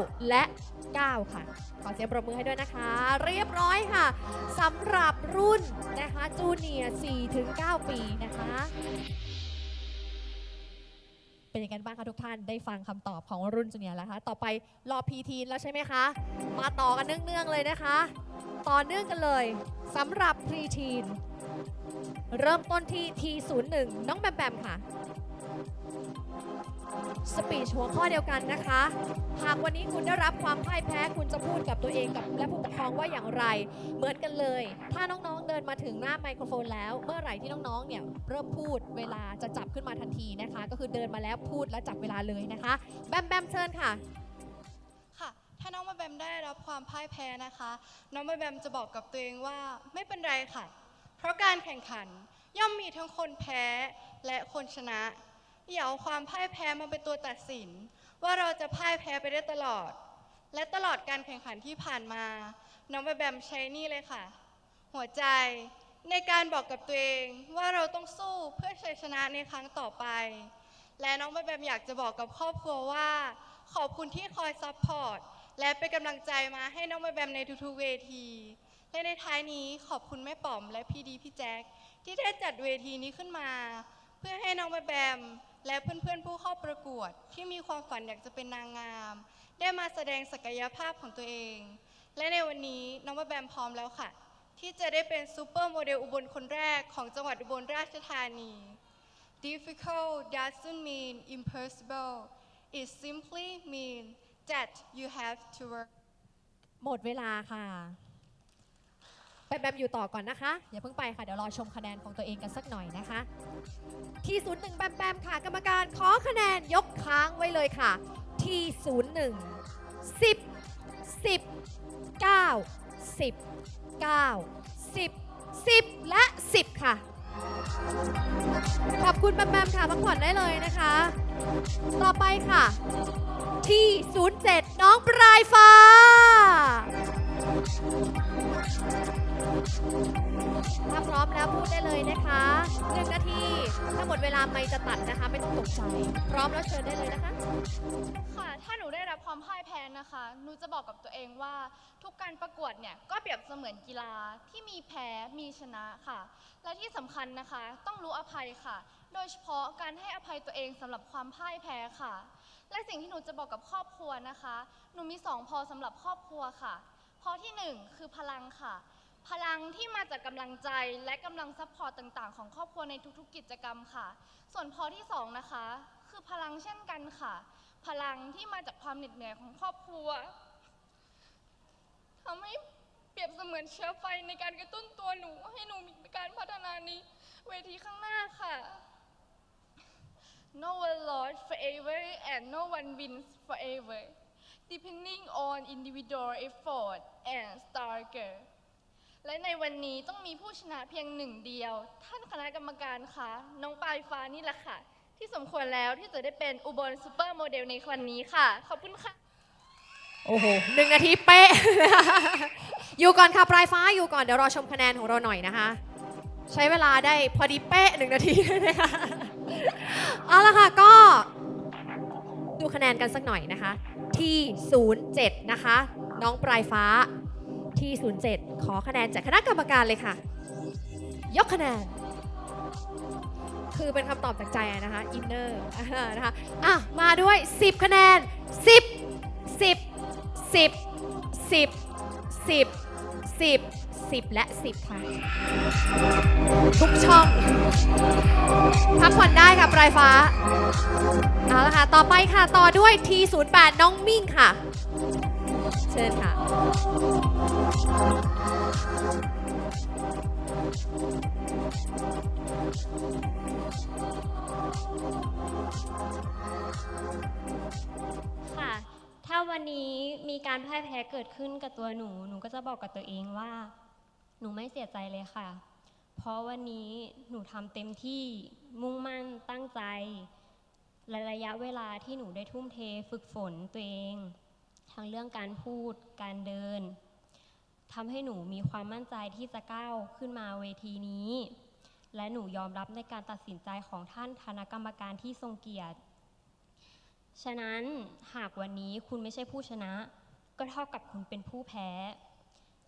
9 และ 9 ค่ะ ขอเสียงปรบมือให้ด้วยนะคะ เรียบร้อยค่ะสำหรับรุ่นนะคะจูเนียร์4ถึง9ปีนะคะ เป็นยังไงบ้างคะทุกท่านได้ฟังคำตอบของรุ่นจูเนียร์แล้วคะ ต่อไปรอพีทีนแล้วใช่ไหมคะ มาต่อกันเนื่องๆเลยนะคะ ต่อเนื่องกันเลยสำหรับพรีทีนเริ่มต้นที่ T01 น้องแบมแบมค่ะ สปีชหัวข้อเดียวกันนะคะ หากวันนี้คุณได้รับความพ่ายแพ้คุณจะพูดกับตัวเองกับและผู้ปกครองว่าอย่างไร เหมือนกันเลย ถ้าน้องๆเดินมาถึงหน้าไมโครโฟนแล้ว เมื่อไหร่ที่น้องๆเนี่ยเริ่มพูดเวลาจะจับขึ้นมาทันทีนะคะ ก็คือเดินมาแล้วพูดและจับเวลาเลยนะคะ แบมแบมเชิญค่ะ ค่ะ ถ้าน้องมาแบมได้รับความพ่ายแพ้นะคะ น้องมาแบมจะบอกกับตัวเองว่าไม่เป็นไรค่ะ เพราะการแข่งขันย่อมมีทั้งคนแพ้และคนชนะ อย่าเอาความพ่ายแพ้มาเป็นตัวตัดสิน ว่าเราจะพ่ายแพ้ไปได้ตลอด และตลอดการแข่งขันที่ผ่านมา น้องมแบมใช้นี่เลยค่ะ หัวใจในการบอกกับตัวเองว่าเราต้องสู้เพื่อชัยชนะในครั้งต่อไป และน้องมแบมอยากจะบอกกับครอบครัวว่า ขอบคุณที่คอยซัพพอร์ตและเป็นกำลังใจมาให้น้องมแบมในทุกๆเวทีและในท้ายนี้ขอบคุณแม่ป๋อมและพี่ดีพี่แจ็คที่ได้จัดเวทีนี้ขึ้นมา เพื่อให้น้องมแบม และเพื่อนๆผู้เข้าประกวดที่มีความฝันอยากจะเป็นนางงาม ได้มาแสดงศักยภาพของตัวเอง และในวันนี้น้องมาแบมพร้อมแล้วค่ะ ที่จะได้เป็นซูเปอร์โมเดลอุบลคนแรกของจังหวัดอุบลราชธานี Difficult doesn't mean impossible. It simply means that you have to work. หมดเวลาค่ะ แบมแบมอยู่ต่อก่อนนะคะ อย่าเพิ่งไปค่ะ เดี๋ยวรอชมคะแนนของตัวเองกันสักหน่อยนะคะ ทีศูนย์หนึ่งแบมแบมค่ะ กรรมการขอคะแนนยกค้างไว้เลยค่ะ ทีศูนย์หนึ่งสิบสิบเก้าสิบเก้าสิบสิบและสิบค่ะ ขอบคุณแบมแบมค่ะพักผ่อนได้เลยนะคะ ต่อไปค่ะ ที่ 07 น้องปลายฟ้า ถ้าพร้อมแล้วพูดได้เลยนะคะหนึ่งนาที ถ้าหมดเวลาไม่จะตัดนะคะ ไม่ต้องตกใจ พร้อมแล้วเชิญได้เลยนะคะ ค่ะ ถ้าหนูได้รับความพ่ายแพ้นะคะ หนูจะบอกกับตัวเองว่า ทุกการประกวดเนี่ยก็เปรียบเสมือนกีฬาที่มีแพ้ มีชนะค่ะ และที่สำคัญนะคะ ต้องรู้อภัยค่ะ โดยเฉพาะการให้อภัยตัวเองสำหรับความพ่ายแพ้ค่ะ และสิ่งที่หนูจะบอกกับครอบครัวนะคะ หนูมีสองพอสำหรับครอบครัวค่ะ พอที่หนึ่งคือพลังค่ะ พลังที่มาจากกำลังใจและกำลังซัพพอร์ตต่างๆ ของครอบครัวในทุกๆ กิจกรรมค่ะ ส่วนพอที่สองนะคะ คือพลังเช่นกันค่ะ พลังที่มาจากความเหน็ดเหนื่อยของครอบครัวทำให้เปรียบเสมือนเชื้อไฟในการกระตุ้นตัวหนู ให้หนูมีการพัฒนาในเวทีข้างหน้าค่ะ No one lost forever and no one wins forever depending on individual effort and struggle และในวันนี้ต้องมีผู้ชนะเพียงหนึ่งเดียว ท่านคณะกรรมการคะน้องปลายฟ้านี่แหละค่ะ ที่สมควรแล้วที่จะได้เป็นอุบลซูเปอร์โมเดลในวันนี้ค่ะ ขอบคุณค่ะ โอ้โหหนึ่งนาทีเป๊ะ อยู่ก่อนค่ะปลายฟ้าอยู่ก่อนเดี๋ยวรอชมคะแนนของเราหน่อยนะคะ ใช้เวลาได้พอดีเป๊ะหนึ่งนาทีนะคะเอาละค่ะก็ ดูคะแนนกันสักหน่อยนะคะ ที่ 07 นะคะ น้องปลายฟ้า ที่ 07 ขอคะแนนจากคณะกรรมการเลยค่ะ ยกคะแนน คือเป็นคำตอบจากใจนะคะอินเนอร์นะคะอะมาด้วย 10 คะแนน 10 10 10 10 10 10 10 และ 10 ค่ะ ทุกช่อง พักผ่อนได้ค่ะปลายฟ้า เอาละค่ะ ต่อไปค่ะ ต่อด้วย T08 น้องมิ่งค่ะ เชิญค่ะ ค่ะ ถ้าวันนี้มีการพ่ายแพ้เกิดขึ้นกับตัวหนู หนูก็จะบอกกับตัวเองว่า หนูไม่เสียใจเลยค่ะ เพราะวันนี้หนูทำเต็มที่ มุ่งมั่น ตั้งใจและระยะเวลาที่หนูได้ทุ่มเทฝึกฝนตัวเอง ทั้งเรื่องการพูด การเดินทำให้หนูมีความมั่นใจที่จะก้าวขึ้นมาเวทีนี้ และหนูยอมรับในการตัดสินใจของท่านคณะกรรมการที่ทรงเกียรติ ฉะนั้นหากวันนี้คุณไม่ใช่ผู้ชนะ ก็เท่ากับคุณเป็นผู้แพ้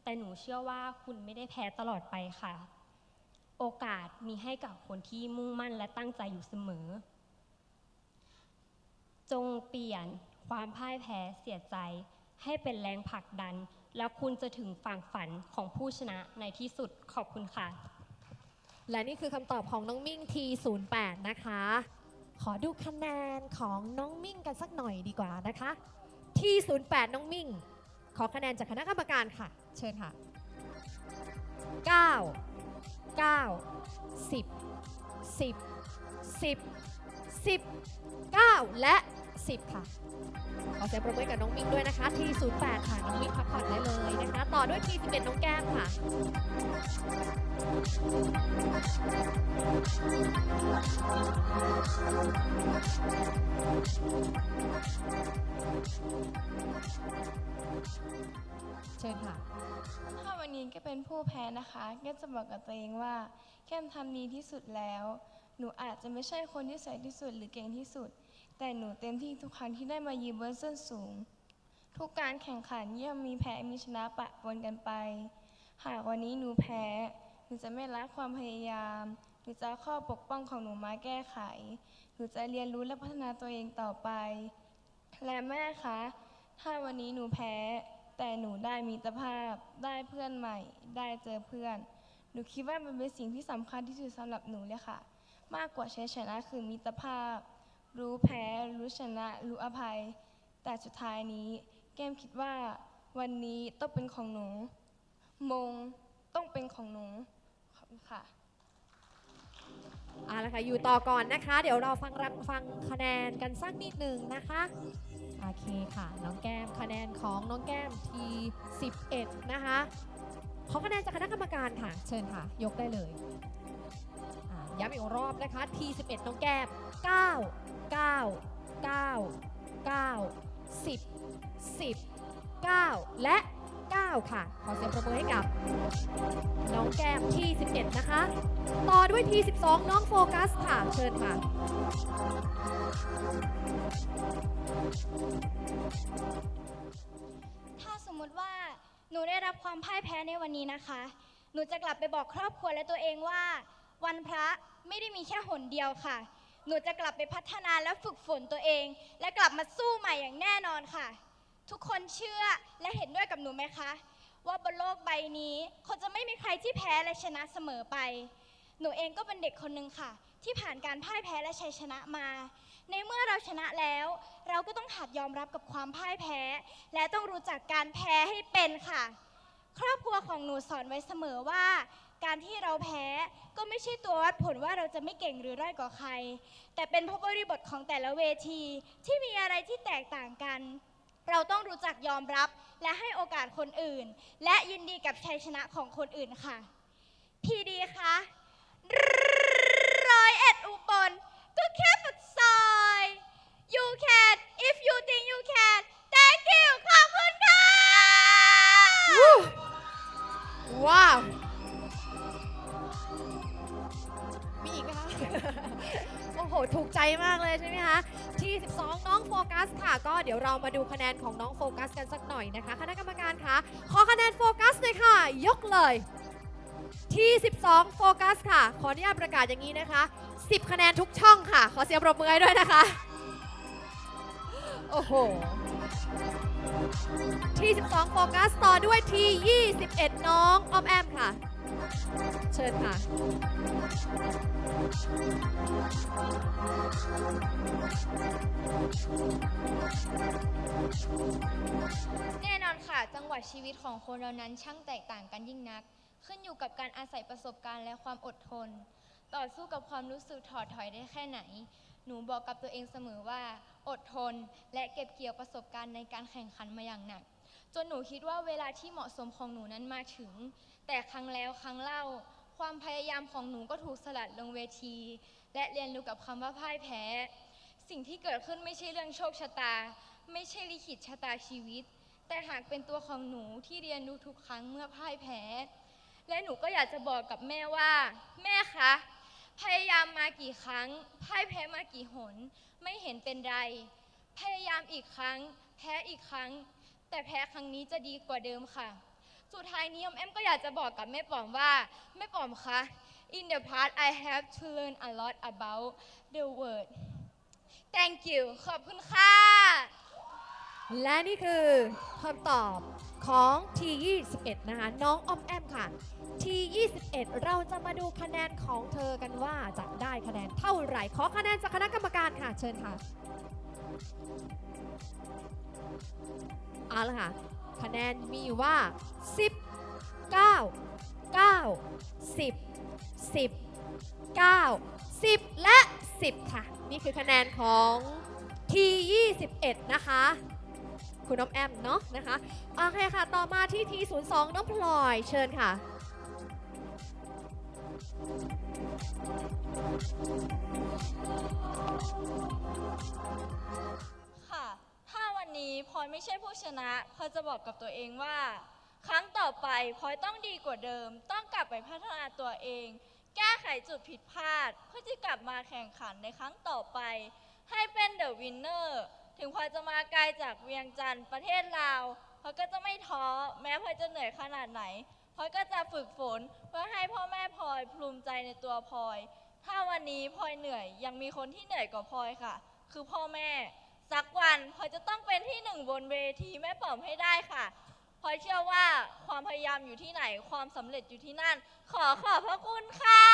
แต่หนูเชื่อว่าคุณไม่ได้แพ้ตลอดไปค่ะ โอกาสมีให้กับคนที่มุ่งมั่นและตั้งใจอยู่เสมอ จงเปลี่ยน ความพ่ายแพ้เสียใจ ให้เป็นแรงผลักดัน แล้วคุณจะถึงฝั่งฝันของผู้ชนะในที่สุดขอบคุณค่ะ และนี่คือคำตอบของน้องมิ่ง T08 นะคะ ขอดูคะแนนของน้องมิ่งกันสักหน่อยดีกว่านะคะ T08 น้องมิ่ง ขอคะแนนจากคณะกรรมการค่ะ เชิญค่ะ 9 9 10 10 10 10 9และ 10 ค่ะ ขอเสียงปรบมือให้กับน้องมิ่งด้วยนะคะ T08 ค่ะ น้องมิ่งพักผ่อนได้เลยนะคะ ต่อด้วย T11 น้องแก้มค่ะ เชิญค่ะ ถ้าวันนี้แกเป็นผู้แพ้นะคะแกจะบอกกับตัวเองว่า แก้มทำดีที่สุดแล้ว หนูอาจจะไม่ใช่คนที่สวยที่สุดหรือเก่งที่สุด แต่หนูเต็มที่ทุกครั้งที่ได้มายืนบนส้นสูง ทุกการแข่งขันย่อมมีแพ้มีชนะปะปนกันไป หากวันนี้หนูแพ้หนูจะไม่ละความพยายามหนูจะข้อปกป้องของหนูมาแก้ไขหนูจะเรียนรู้และพัฒนาตัวเองต่อไป และแม่คะ ถ้าวันนี้หนูแพ้ แต่หนูได้มิตภาพ ได้เพื่อนใหม่ ได้เจอเพื่อน หนูคิดว่ามันเป็นสิ่งที่สำคัญที่สุดสำหรับหนูเลยค่ะ มากกว่าชัยชนะคือมิตรภาพ รู้แพ้ รู้ชนะ รู้อภัย แต่สุดท้ายนี้ แก้มคิดว่า วันนี้ต้องเป็นของหนู มงต้องเป็นของหนูขอบคุณค่ะเอาละค่ะอยู่ต่อก่อนนะคะ เดี๋ยวเราฟังรับฟังคะแนนกันสักนิดหนึ่งนะคะโอเคค่ะ น้องแก้มคะแนนของน้องแก้มที11 นะคะขอคะแนนจากคณะกรรมการค่ะ เชิญค่ะ ยกได้เลยอ่า ย้ำอีกรอบนะคะที11 น้องแก้ม9 9 9 9 10 10 9 และ 9 ค่ะ ขอเสียงประมือให้กับ น้องแก้มที่ 11 นะคะ ต่อด้วยที 12 น้องโฟกัสค่ะ เชิญค่ะ ถ้าสมมุติว่าหนูได้รับความพ่ายแพ้ในวันนี้นะคะ หนูจะกลับไปบอกครอบครัวและตัวเองว่า วันพระไม่ได้มีแค่หนเดียวค่ะ หนูจะกลับไปพัฒนาและฝึกฝนตัวเอง และกลับมาสู้ใหม่อย่างแน่นอนค่ะ ทุกคนเชื่อและเห็นด้วยกับหนูไหมคะ ว่าบนโลกใบนี้คงจะไม่มีใครที่แพ้และชนะเสมอไป หนูเองก็เป็นเด็กคนหนึ่งค่ะ ที่ผ่านการพ่ายแพ้และชัยชนะมา ในเมื่อเราชนะแล้ว เราก็ต้องหัดยอมรับกับความพ่ายแพ้ และต้องรู้จักการแพ้ให้เป็นค่ะ ครอบครัวของหนูสอนไว้เสมอว่า การที่เราแพ้ก็ไม่ใช่ตัววัดผลว่าเราจะไม่เก่งหรือด้อยกว่าใคร แต่เป็นเพราะบริบทของแต่ละเวที ที่มีอะไรที่แตกต่างกัน เราต้องรู้จักยอมรับและให้โอกาสคนอื่น และยินดีกับชัยชนะของคนอื่นค่ะ พีดีคะร้อยเอ็ดอุบลก็แค่ปากซอย you can if you think you can thank you ขอบคุณ ถูกใจมากเลยใช่ไหมคะที่ 12 น้องโฟกัสค่ะ ก็เดี๋ยวเรามาดูคะแนนของน้องโฟกัสกันสักหน่อยนะคะ คณะกรรมการคะขอคะแนนโฟกัสเลยค่ะ ยกเลย ที่ 12 โฟกัสค่ะ ขออนุญาตประกาศอย่างนี้นะคะ 10 คะแนนทุกช่องค่ะ ขอเสียงปรบมือให้ด้วยนะคะ โอ้โหที่ 12 โฟกัสต่อด้วยที่ 21 น้องออมแอมค่ะ เชิญค่ะ แน่นอนค่ะ จังหวะชีวิตของคนเรานั้นช่างแตกต่างกันยิ่งนัก ขึ้นอยู่กับการอาศัยประสบการณ์และความอดทน ต่อสู้กับความรู้สึกถอดถอยได้แค่ไหน หนูบอกกับตัวเองเสมอว่า อดทน และเก็บเกี่ยวประสบการณ์ในการแข่งขันมาอย่างหนักจนหนูคิดว่าเวลาที่เหมาะสมของหนูนั้นมาถึง แต่ครั้งแล้วครั้งเล่า ความพยายามของหนูก็ถูกสลัดลงเวที และเรียนรู้กับคำว่าพ่ายแพ้ สิ่งที่เกิดขึ้นไม่ใช่เรื่องโชคชะตา ไม่ใช่ลิขิตชะตาชีวิต แต่หากเป็นตัวของหนูที่เรียนรู้ทุกครั้งเมื่อพ่ายแพ้ และหนูก็อยากจะบอกกับแม่ว่า แม่คะพยายามมากี่ครั้งพ่ายแพ้มากี่หน ไม่เห็นเป็นไร พยายามอีกครั้ง แพ้อีกครั้ง แต่แพ้ครั้งนี้จะดีกว่าเดิมค่ะ สุดท้ายนี้อมแอมก็อยากจะบอกกับแม่ป๋อมว่าแม่ป๋อมคะ in the past I have to learn a lot about the word thank you ขอบคุณค่ะ และนี่คือคำตอบของ T21 นะคะ น้องออมแอมค่ะ T21 เราจะมาดูคะแนนของเธอกันว่าจะได้คะแนนเท่าไหร่ ขอคะแนนจากคณะกรรมการค่ะ เชิญค่ะ เอาละค่ะ คะแนนมีว่า 10 9 9 10 10 9 10 และ 10 ค่ะ นี่คือคะแนนของ T21 นะคะ คุณน้องแอมเนาะนะคะ โอเคค่ะ ต่อมาที่ T02 น้องพลอยเชิญค่ะ อยไม่ใช่ผู้ชนะพลอยจะบอกกับตัวเองว่า ครั้งต่อไปพลอยต้องดีกว่าเดิม ต้องกลับไปพัฒนาตัวเอง แก้ไขจุดผิดพลาด เพื่อที่กลับมาแข่งขันในครั้งต่อไป ให้เป็นเดอะวินเนอร์ถึงพลอยจะมาไกลจากเวียงจันทร์ประเทศลาวพลอยก็จะไม่ท้อแม้พลอยจะเหนื่อยขนาดไหนพลอยก็จะฝึกฝนเพื่อให้พ่อแม่พลอยภูมิใจในตัวพลอย ถ้าวันนี้พลอยเหนื่อยยังมีคนที่เหนื่อยกว่าพลอยค่ะ คือพ่อแม่ สักวันพลอยจะต้องเป็นที่หนึ่งบนเวทีแม่ป๋อมให้ได้ค่ะพลอยเชื่อว่าความพยายามอยู่ที่ไหนความสำเร็จอยู่ที่นั่น ขอขอบพระคุณค่ะ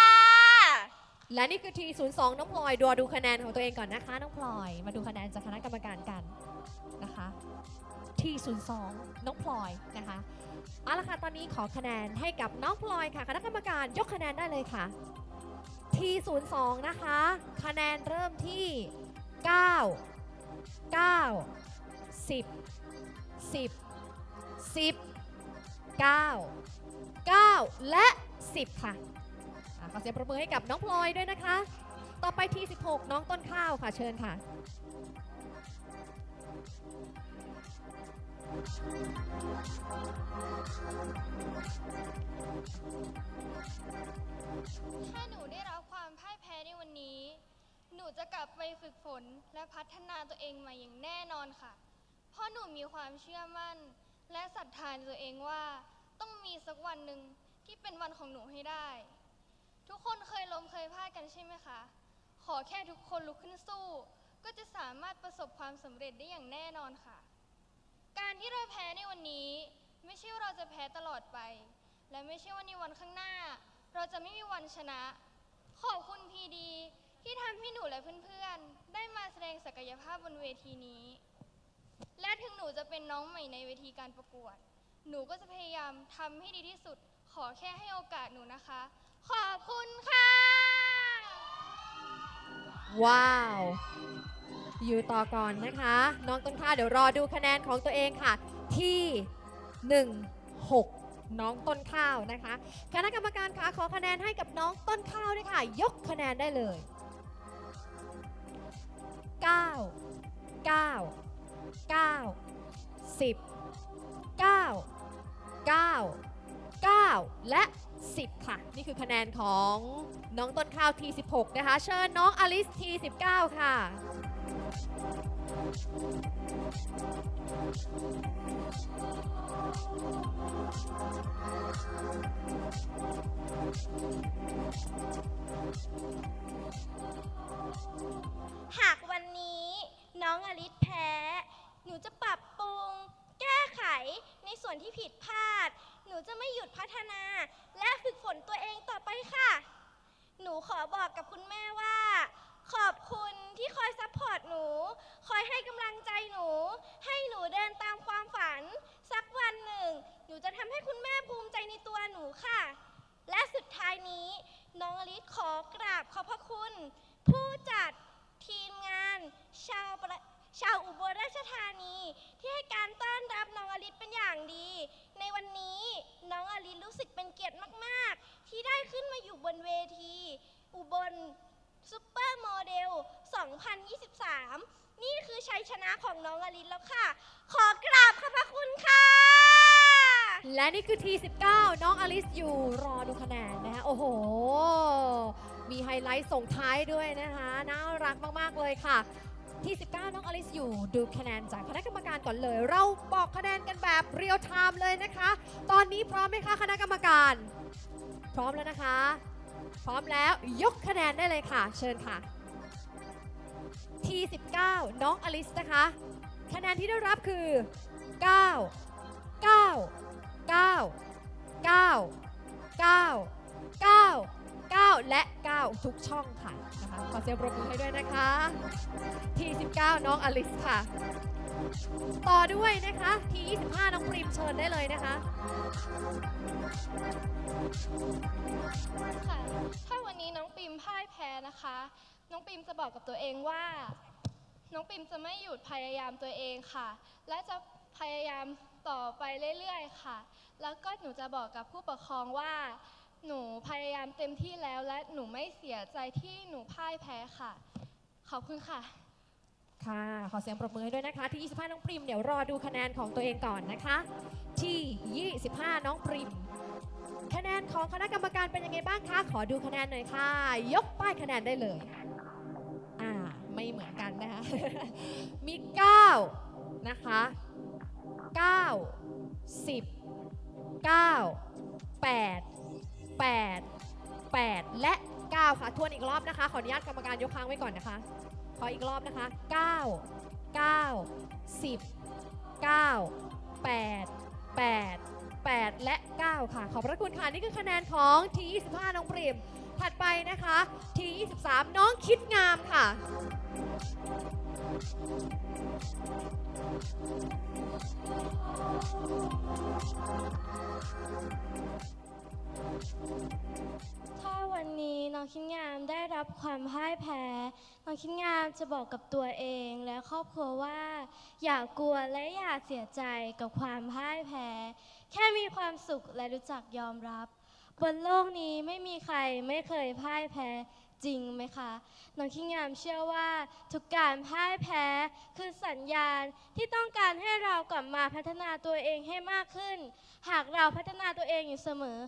และนี่คือ T02 น้องพลอยดูดูคะแนนของตัวเองก่อนนะคะ น้องพลอย มาดูคะแนนจากคณะกรรมการกันนะคะ T02 น้องพลอยนะคะเอาละค่ะตอนนี้ขอคะแนนให้กับน้องพลอยค่ะ คณะกรรมการยกคะแนนได้เลยค่ะ T02 นะคะ คะแนนเริ่มที่ 9 9 10 10 10 9 9และ10ค่ะอะขอเสียงประมือให้กับน้องพลอยด้วยนะคะ ต่อไปที่ 16 น้องต้นข้าวค่ะเชิญค่ะ ถ้าหนูได้รับ นูจะกลับไปฝึกฝนและพัฒนาตัวเองมาอย่างแน่นอนค่ะ เพราะหนูมีความเชื่อมั่น และศรัทธานตัวเองว่า ต้องมีสักวันหนึ่งที่เป็นวันของหนูให้ได้ ทุกคนเคยล้มเคยพลาดกันใช่ไหมคะ ขอแค่ทุกคนลุกขึ้นสู้ ก็จะสามารถประสบความสำเร็จได้อย่างแน่นอนค่ะ การที่เราแพ้ในวันนี้ ไม่ใช่ว่าเราจะแพ้ตลอดไป และไม่ใช่ว่าในวันข้างหน้า เราจะไม่มีวันชนะ ขอบคุณพีดี ที่ทำให้หนูและเพื่อนๆ ได้มาแสดงศักยภาพบนเวทีนี้ และถึงหนูจะเป็นน้องใหม่ในเวทีการประกวด หนูก็จะพยายามทำให้ดีที่สุด ขอแค่ให้โอกาสหนูนะคะ ขอบคุณค่ะ ว้าว อยู่ต่อก่อนนะคะ น้องต้นข้าวเดี๋ยวรอดูคะแนนของตัวเองค่ะ ที่ 1 6 น้องต้นข้าวนะคะ คณะกรรมการคะขอคะแนนให้กับน้องต้นข้าวด้วยค่ะ ยกคะแนนได้เลย 9 9 9 10 9 9 9และ10ค่ะ นี่คือคะแนนของน้องต้นข้าว T16 นะคะ เชิญน้องอลิส T19 ค่ะหาก น้องอลิศแพ้ หนูจะปรับปรุง แก้ไขในส่วนที่ผิดพลาด หนูจะไม่หยุดพัฒนา และฝึกฝนตัวเองต่อไปค่ะ หนูขอบอกกับคุณแม่ว่า ขอบคุณที่คอยซัพพอร์ตหนู คอยให้กำลังใจหนู ให้หนูเดินตามความฝัน สักวันหนึ่ง หนูจะทำให้คุณแม่ภูมิใจในตัวหนูค่ะ และสุดท้ายนี้ น้องอลิศขอกราบขอบพระคุณ ผู้จัด มงานชาวประชาวอุบลราชธานี ที่ให้การต้อนรับน้องอลิศเป็นอย่างดี ในวันนี้น้องอลิศรู้สึกเป็นเกียรติมาก ๆ ที่ได้ขึ้นมาอยู่บนเวที อุบลซูเปอร์โมเดล 2023 นี่คือชัยชนะของน้องอลิศแล้วค่ะ ขอกราบขอบพระคุณค่ะ และนี่คือ T19 น้องอลิสอยู่รอดูคะแนนนะคะโอ้โห มีไฮไลท์ส่งท้ายด้วยนะคะ น่ารักมาก เลยค่ะที่ 19 น้องอลิสอยู่ดูคะแนนจากคณะกรรมการก่อนเลย เราบอกคะแนนกันแบบเรียลไทม์เลยนะคะ ตอนนี้พร้อมไหมคะคณะกรรมการ พร้อมแล้วนะคะ พร้อมแล้วยกคะแนนได้เลยค่ะ เชิญค่ะที่ 19 น้องอลิสนะคะ คะแนนที่ได้รับคือ 9 9 9 9 9 9 9 และ 9 ทุกช่องค่ะนะคะขอเสียงปรบมือให้ด้วยนะคะที่19 น้องอลิสค่ะ ต่อด้วยนะคะที่25 น้องปริมเชิญได้เลยนะคะ ค่ะ ถ้าวันนี้น้องปิมพ่ายแพ้นะคะ น้องปิมจะบอกกับตัวเองว่า น้องปิมจะไม่หยุดพยายามตัวเองค่ะ และจะพยายามต่อไปเรื่อยๆ ค่ะ แล้วก็หนูจะบอกกับผู้ปกครองว่า หนูพยายามเต็มที่แล้วและหนูไม่เสียใจที่หนูพ่ายแพ้ค่ะ ขอบคุณค่ะ ค่ะ ขอเสียงปรบมือให้ด้วยนะคะ ที่ 25 น้องปริม เดี๋ยวรอดูคะแนนของตัวเองก่อนนะคะ ที่ 25 น้องปริม คะแนนของคณะกรรมการเป็นยังไงบ้างคะ ขอดูคะแนนหน่อยค่ะ ยกป้ายคะแนนได้เลย อ่า ไม่เหมือนกันนะคะ มี 9 นะคะ 9 10 9 8 8 8 และ 9 ค่ะ ทวนอีกรอบนะคะ ขออนุญาตกรรมการยกค้างไว้ก่อนนะคะ ขออีกรอบนะคะ 9 9 10 9 8 8 8 และ 9 ค่ะ ขอบพระคุณค่ะ นี่คือคะแนนของที25น้องปริมถัดไปนะคะที23น้องคิดงามค่ะ ถ้าวันนี้น้องคิดงามได้รับความพ่ายแพ้ น้องคิดงามจะบอกกับตัวเองและครอบครัวว่า อย่ากลัวและอย่าเสียใจกับความพ่ายแพ้ แค่มีความสุขและรู้จักยอมรับ บนโลกนี้ไม่มีใครไม่เคยพ่ายแพ้จริงไหมคะ น้องคิดงามเชื่อว่าทุกการพ่ายแพ้คือสัญญาณที่ต้องการให้เรากลับมาพัฒนาตัวเองให้มากขึ้น หากเราพัฒนาตัวเองอยู่เสมอ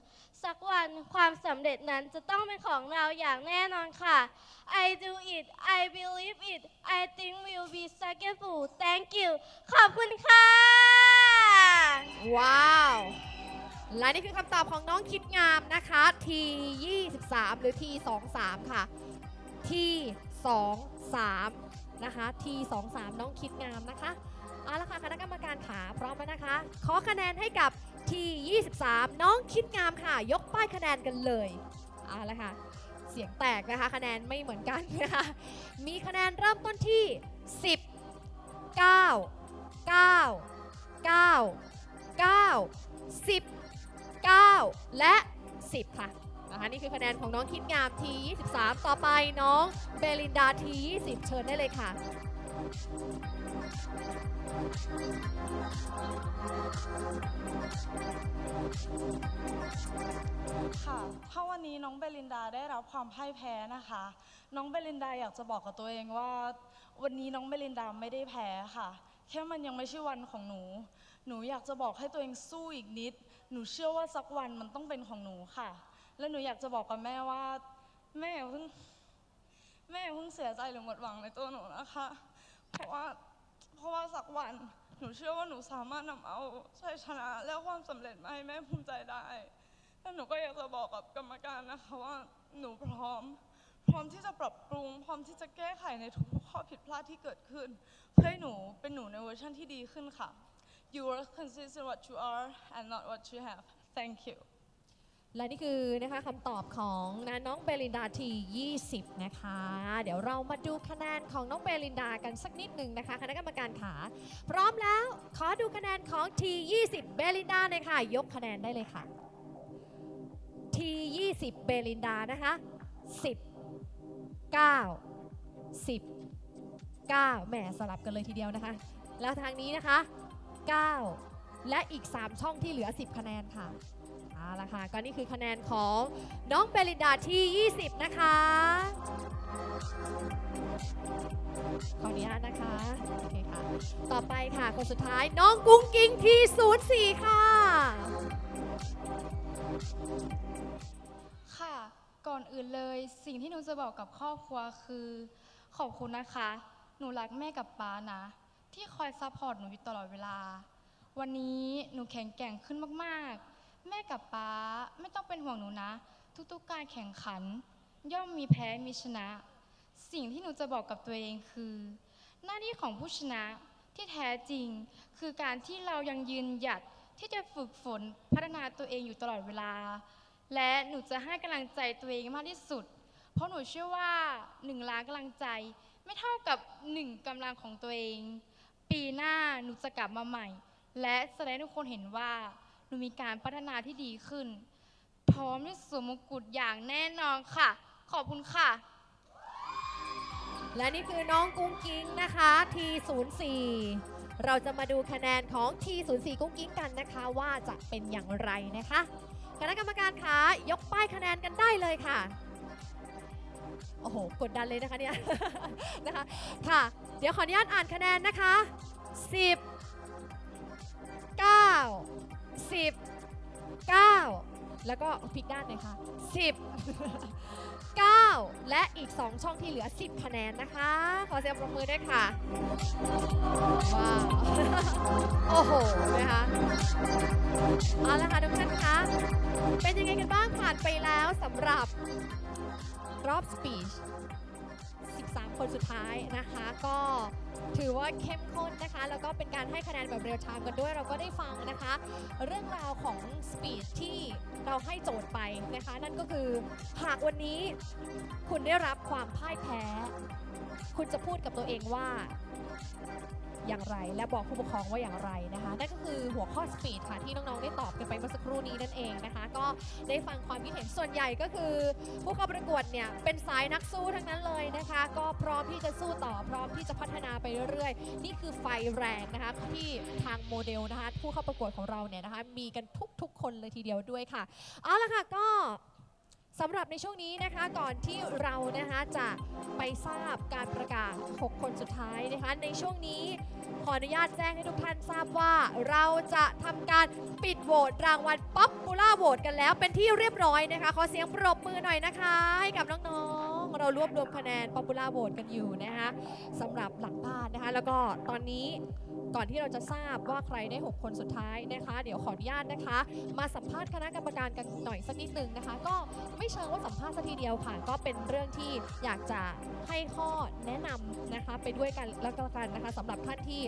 สักวันความสำเร็จนั้นจะต้องเป็นของเราอย่างแน่นอนค่ะ I do it I believe it I think we'll be successful Thank you ขอบคุณค่ะ ว้าว และนี่คือคำตอบของน้องคิดงามนะคะ T 23หรือ T 23ค่ะ T 23นะคะ T 23น้องคิดงามนะคะ เอาละค่ะคณะกรรมการขาพร้อมแล้วนะคะ ขอคะแนนให้กับ T 23 น้องคิดงามค่ะ ยกป้ายคะแนนกันเลยเอาละค่ะ เสียงแตกนะคะ คะแนนไม่เหมือนกันนะคะมีคะแนนเริ่มต้นที่ 10 9 9 9 9 10 9และ 10 ค่ะนะคะนี่คือคะแนนของน้องคิดงามที23 ต่อไปน้องเบลินดาที20 เชิญได้เลยค่ะ ค่ะถ้าวันนี้น้องเบลินดาได้รับความพ่ายแพ้นะคะ น้องเบลินดาอยากจะบอกกับตัวเองว่า วันนี้น้องเบลินดาไม่ได้แพ้ค่ะ แค่มันยังไม่ใช่วันของหนู หนูอยากจะบอกให้ตัวเองสู้อีกนิด หนูเชื่อว่าสักวันมันต้องเป็นของหนูค่ะ และหนูอยากจะบอกกับแม่ว่า แม่เพิ่งแม่เพิ่งเสียใจหรือหมดหวังในตัวหนูนะคะ เพราะว่าเพราะว่าสักวันหนูเชื่อว่าหนูสามารถนำเอาชัยชนะและความสำเร็จมาให้แม่ภูมิใจได้แล้วหนูก็อยากจะบอกกับกรรมการนะคะว่าหนูพร้อม พร้อมที่จะปรับปรุง พร้อมที่จะแก้ไขในทุกข้อผิดพลาดที่เกิดขึ้น เพื่อให้หนูเป็นหนูในเวอร์ชันที่ดีขึ้นค่ะ You are consistent what you are and not what you have Thank you และนี่คือนะคะคำตอบของนะน้องเบลินดาที20 นะคะ เดี๋ยวเรามาดูคะแนนของน้องเบลินดากันสักนิดหนึ่งนะคะคณะกรรมการขา พร้อมแล้วขอดูคะแนนของ T20 เบลินดาหน่อยค่ะ ยกคะแนนได้เลยค่ะ T20 เบลินดานะคะ 10 9 10 9แหมสลับกันเลยทีเดียวนะคะ แล้วทางนี้นะคะ 9 และอีก 3 ช่องที่เหลือ 10 คะแนนค่ะ ละค่ะก็นี่คือคะแนนของน้องเบลินดาที่ 20 นะคะ ขออนุญาตนะคะโอเคค่ะ ต่อไปค่ะคนสุดท้ายน้องกุ้งกิ้งที่ 04 ค่ะ ค่ะ ก่อนอื่นเลยสิ่งที่หนูจะบอกกับครอบครัวคือ ขอบคุณนะคะ หนูรักแม่กับป๊านะ ที่คอยซัพพอร์ตหนูอยู่ตลอดเวลา วันนี้หนูแข็งแกร่งขึ้นมากๆ แม่กับป๊าไม่ต้องเป็นห่วงหนูนะ ทุกๆการแข่งขัน ย่อมมีแพ้มีชนะ สิ่งที่หนูจะบอกกับตัวเองคือ หน้าที่ของผู้ชนะที่แท้จริง คือการที่เรายังยืนหยัดที่จะฝึกฝนพัฒนาตัวเองอยู่ตลอดเวลา และหนูจะให้กำลังใจตัวเองมากที่สุด เพราะหนูเชื่อว่าหนึ่งล้านกำลังใจ ไม่เท่ากับหนึ่งกำลังของตัวเอง ปีหน้าหนูจะกลับมาใหม่ และแสดงให้ทุกคนเห็นว่า หนูมีการพัฒนาที่ดีขึ้น พร้อมที่สวมมงกุฎอย่างแน่นอนค่ะ ขอบคุณค่ะ และนี่คือน้องกุ้งกิ้งนะคะ T04 เราจะมาดูคะแนนของ T04 กุ้งกิ้งกันนะคะว่าจะเป็นอย่างไรนะคะคณะกรรมการคะยกป้ายคะแนนกันได้เลยค่ะ โอ้โห กดดันเลยนะคะเนี่ย นะคะ ค่ะ เดี๋ยวขออนุญาตอ่านคะแนนนะคะ 10 9 10 9แล้วก็พลิกด้านหน่อยค่ะ10 9และอีก 2 ช่องที่เหลือ 10 คะแนนนะคะ ขอเสียงปรบมือด้วยค่ะ ว้าว โอ้โหนะคะเอาละค่ะทุกท่านคะ เป็นยังไงกันบ้างผ่านไปแล้วสำหรับรอบสปีช คนสุดท้ายนะคะ ก็ถือว่าเข้มข้นนะคะ แล้วก็เป็นการให้คะแนนแบบเรียลไทม์กันด้วย เราก็ได้ฟังนะคะ เรื่องราวของสปีชที่เราให้โจทย์ไปนะคะ นั่นก็คือหากวันนี้คุณได้รับความพ่ายแพ้ คุณจะพูดกับตัวเองว่า อย่างไร และบอกผู้ปกครองว่าอย่างไรนะคะนั่นก็คือหัวข้อสปีดค่ะที่น้องๆได้ตอบกันไปเมื่อสักครู่นี้นั่นเองนะคะ ก็ได้ฟังความคิดเห็นส่วนใหญ่ก็คือ ผู้เข้าประกวดเนี่ยเป็นสายนักสู้ทั้งนั้นเลยนะคะ ก็พร้อมที่จะสู้ต่อพร้อมที่จะพัฒนาไปเรื่อยๆ นี่คือไฟแรงนะคะที่ทางโมเดลนะคะผู้เข้าประกวดของเราเนี่ยนะคะมีกันทุกๆ คนเลยทีเดียวด้วยค่ะเอาละค่ะก็ สำหรับในช่วงนี้นะคะก่อนที่เรานะคะจะไปทราบการประกาศ 6 คนสุดท้ายนะคะในช่วงนี้ขออนุญาตแจ้งให้ทุกท่านทราบว่า เราจะทำการปิดโหวตรางวัลป๊อปปูล่าโหวตกันแล้วเป็นที่เรียบร้อยนะคะ ขอเสียงปรบมือหน่อยนะคะ ให้กับน้องๆ เรารวบรวมคะแนนป๊อปปูล่าโหวตกันอยู่นะคะสำหรับหลังบ้านนะคะ แล้วก็ตอนนี้ก่อนที่เราจะทราบว่าใครได้ 6 คนสุดท้ายนะคะ เดี๋ยวขออนุญาตนะคะ มาสัมภาษณ์คณะกรรมการกันหน่อยสักนิดนึงนะคะ ก็ไม่เชิงว่าสัมภาษณ์สักทีเดียวค่ะ ก็เป็นเรื่องที่อยากจะให้ข้อแนะนำนะคะ ไปด้วยกันแล้วก็กันนะคะสำหรับท่านที่